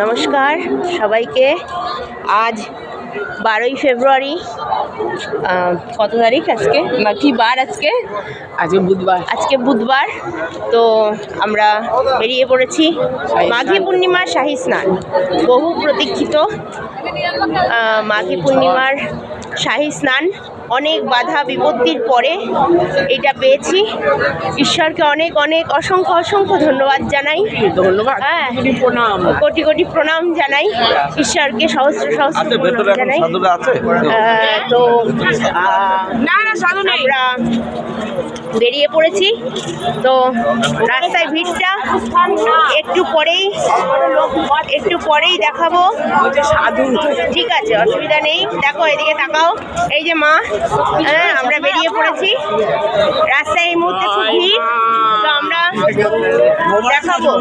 নমস্কার সবাইকে। আজ বারোই ফেব্রুয়ারি কত তারিখ আজকে? না কি বার আজকে? আজকে বুধবার। আজকে বুধবার তো আমরা বেরিয়ে পড়েছি মাঘী পূর্ণিমার শাহী স্নান। বহু প্রতীক্ষিত মাঘী পূর্ণিমার শাহী স্নান। অনেক বাধা বিপত্তির পরে এটা পেয়েছি। ঈশ্বরকে অনেক অনেক অসংখ্য অসংখ্য ধন্যবাদ জানাই। ধন্যবাদ। হ্যাঁ। কোটি কোটি প্রণাম। জানাই। ঈশ্বরকে সহস্র সহস্র প্রণাম জানাই। তো আমরা বেরিয়ে পড়েছি। তো রাস্তায় ভিড়টা একটু পরেই একটু পরেই দেখাবো। ঠিক আছে অসুবিধা নেই। দেখো এদিকে তাকাও। এই যে মা হ্যাঁ আমরা বেরিয়ে পড়েছি। রাস্তায় এই মুহূর্তে খুব ভিড়। তো আমরা দেখাবো।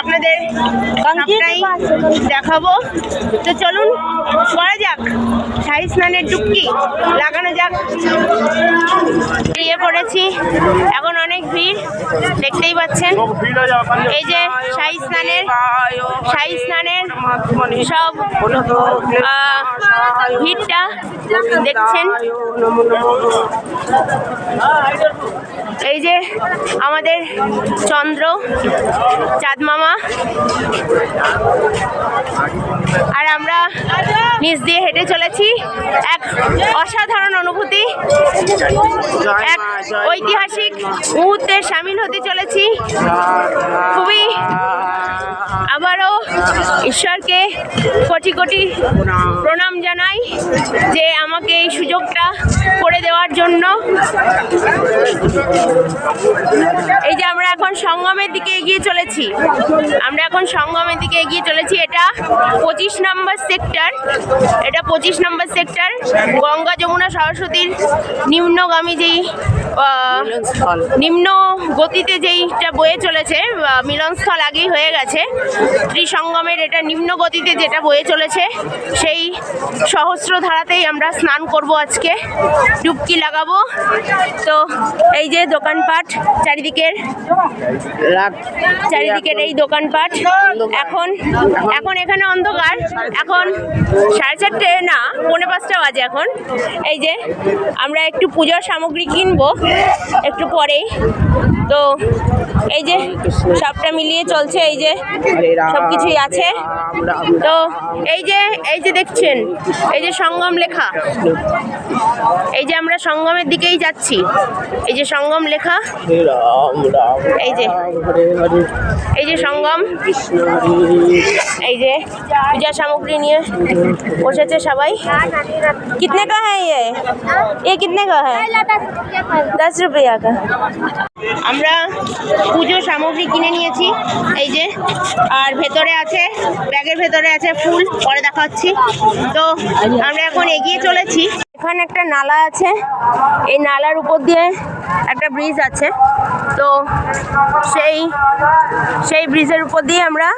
আপনাদের দেখাবো। তো চলুন করা যাক। শাহী স্নানের ডুবকি লাগানো যাক। বেরিয়ে পড়েছি। এখন অনেক ভিড়, দেখতেই পাচ্ছেন। এই যে শাহী স্নানের শাহী স্নানের সব ভিড়টা দেখছেন। এই যে আমাদের চন্দ্র, চাঁদ মামা। আর আমরা নিচ দিয়ে হেঁটে চলেছি। এক অসাধারণ অনুভূতি, এক ঐতিহাসিক মুহূর্তে সামিল হতে চলেছি। খুবই আবারও ঈশ্বরকে কোটি কোটি প্রণাম জানাই যে আমাকে এই সুযোগটা করে দেওয়ার জন্য। এই যে আমরা এখন সঙ্গমের দিকে এগিয়ে চলেছি। আমরা এখন সঙ্গমের দিকে এগিয়ে চলেছি। এটা পঁচিশ নম্বর সেক্টর। এটা পঁচিশ নম্বর সেক্টর। গঙ্গা যমুনা সরস্বতীর নিম্নগামী যেই নিম্ন গতিতে যেইটা বয়ে চলেছে মিলনস্থল আগেই হয়ে গেছে। ত্রিসঙ্গমের এটা নিম্ন গতিতে যেটা বয়ে চলেছে সেই সহস্র ধারাতেই আমরা স্নান করব আজকে। ডুবকি লাগাবো। তো এই যে দোকানপাট চারিদিকের চারিদিকের এই দোকানপাট। এখন এখন এখানে অন্ধকার। এখন সাড়ে চারটে না পৌনে পাঁচটা বাজে এখন। এই যে আমরা একটু পুজোর সামগ্রী কিনবো একটু পরেই। তো এই যে সবটা মিলিয়ে চলছে, এই যে সব কিছুই আছে। তো এই যে এই যে দেখছেন, এই যে সঙ্গম লেখা। এই যে আমরা সঙ্গমের দিকেই যাচ্ছি। এই যে সঙ্গম লেখা। এই যে। এই যে সঙ্গম, এই যে পূজা সামগ্রী নিয়ে বসেছে সবাই। কিতনে কা হ্যাঁ ইয়ে? এ কিতনে কা হ্যাঁ? দশ রুপিয়া কা। আমরা পুজো সামগ্রী কিনে নিয়েছি, এই যে। আর ভেতরে আছে, ব্যাগের ভেতরে আছে ফুল, পরে দেখাচ্ছি। তো আমরা এখন এগিয়ে চলেছি। এখানে একটা নালা আছে। এই নালার উপর দিয়ে একটা ব্রিজ আছে। তো সেই সেই ব্রিজের উপর দিয়ে আমরা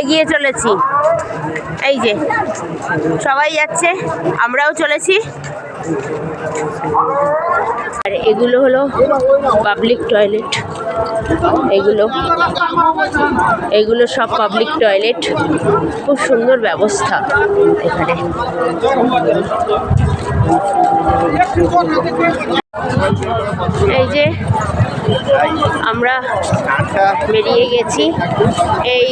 এগিয়ে চলেছি। এই যে, সবাই যাচ্ছে, আমরাও চলেছি। আর এগুলো হলো পাবলিক টয়লেট এগুলো এগুলো সব পাবলিক টয়লেট খুব সুন্দর ব্যবস্থা এখানে। এই যে আমরা বেরিয়ে গেছি। এই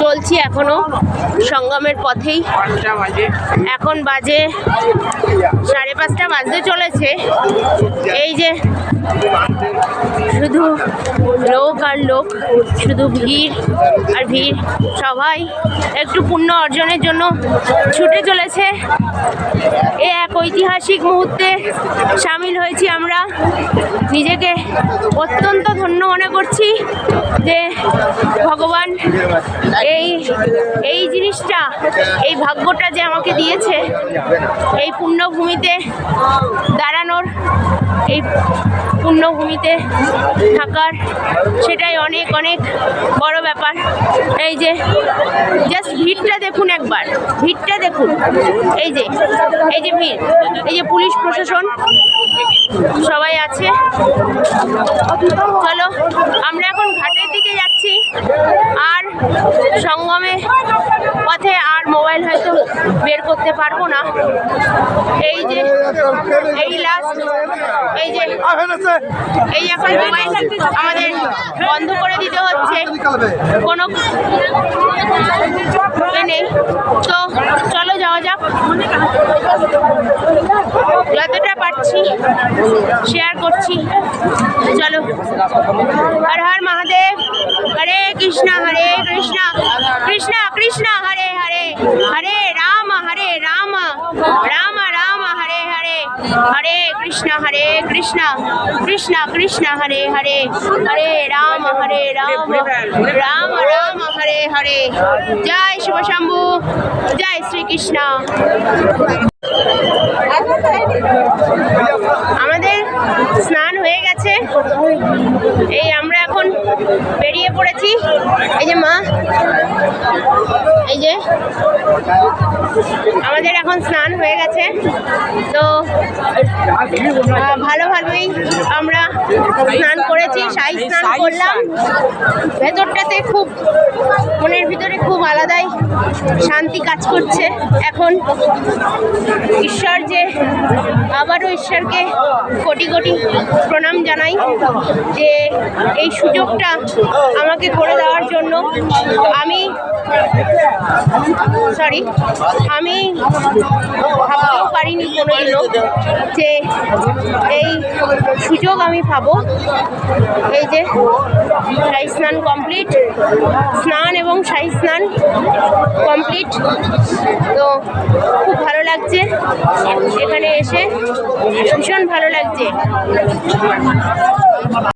চলছি এখনও সঙ্গমের পথেই। এখন বাজে সাড়ে পাঁচটা বাজতে চলেছে। এই যে শুধু লোক আর লোক, শুধু ভিড় আর ভিড়। সবাই একটু পুণ্য অর্জনের জন্য ছুটে চলেছে। এ এক ঐতিহাসিক মুহূর্তে সামিল হয়েছি আমরা। নিজেকে অত্যন্ত ধন্য মনে করছি যে ভগবান এই এই জিনিসটা, এই ভাগ্যটা যে আমাকে দিয়েছে, এই পুণ্যভূমিতে দাঁড়ানোর এই পুণ্যভূমিতে থাকার সেটাই অনেক অনেক বড় ব্যাপার। এই যে জাস্ট ভিড়টা দেখুন একবার, ভিড়টা দেখুন। এই যে এই যে ভিড়, এই যে পুলিশ প্রশাসন, সবাই আছে। চলো, আমরা এখন ঘাটের দিকে যাচ্ছি। আর সঙ্গমে পথে আর মোবাইল হয়তো বের করতে পারব না। এই যে, এই লাস্ট এই যে, এই এখন মোবাইল আমাদের বন্ধ করে দিতে হচ্ছে। কোনো নেই। তো চলো যাওয়া যাক। যতটা পারছি শেয়ার করছি। চলো। হর হর মহাদেব। হরে কৃষ্ণ হরে কৃষ্ণ কৃষ্ণ কৃষ্ণ হরে হরে হরে রাম হরে রাম রাম রাম হরে হরে হরে কৃষ্ণ, হরে কৃষ্ণ কৃষ্ণ কৃষ্ণ, হরে হরে হরে রাম হরে রাম রাম রাম, হরে হরে। জয় শিব শম্ভু, জয় শ্রীকৃষ্ণ। আমাদের স্নান হয়ে গেছে। এই আমরা এখন বেরিয়ে পড়েছি। এই যে মা, এই যে আমাদের এখন স্নান হয়ে গেছে। তো ভালোভাবেই আমরা স্নান করেছি, সাই স্নান করলাম। ভেতরটাতে খুব, মনের ভিতরে খুব আলাদাই শান্তি কাজ করছে। এখন ঈশ্বর যে, আবারও ঈশ্বরকে কোটি কোটি প্রণাম জানাই যে এই সুযোগটা আমাকে করে দেওয়ার জন্য। আমি সরি আমি ভাবতেও পারিনি কোনোদিনও যে এই সুযোগ আমি পাবো। এই যে শাহী স্নান কমপ্লিট স্নান এবং শাহী স্নান কমপ্লিট তো খুব ভালো লাগছে এখানে এসে, ভীষণ ভালো লাগছে।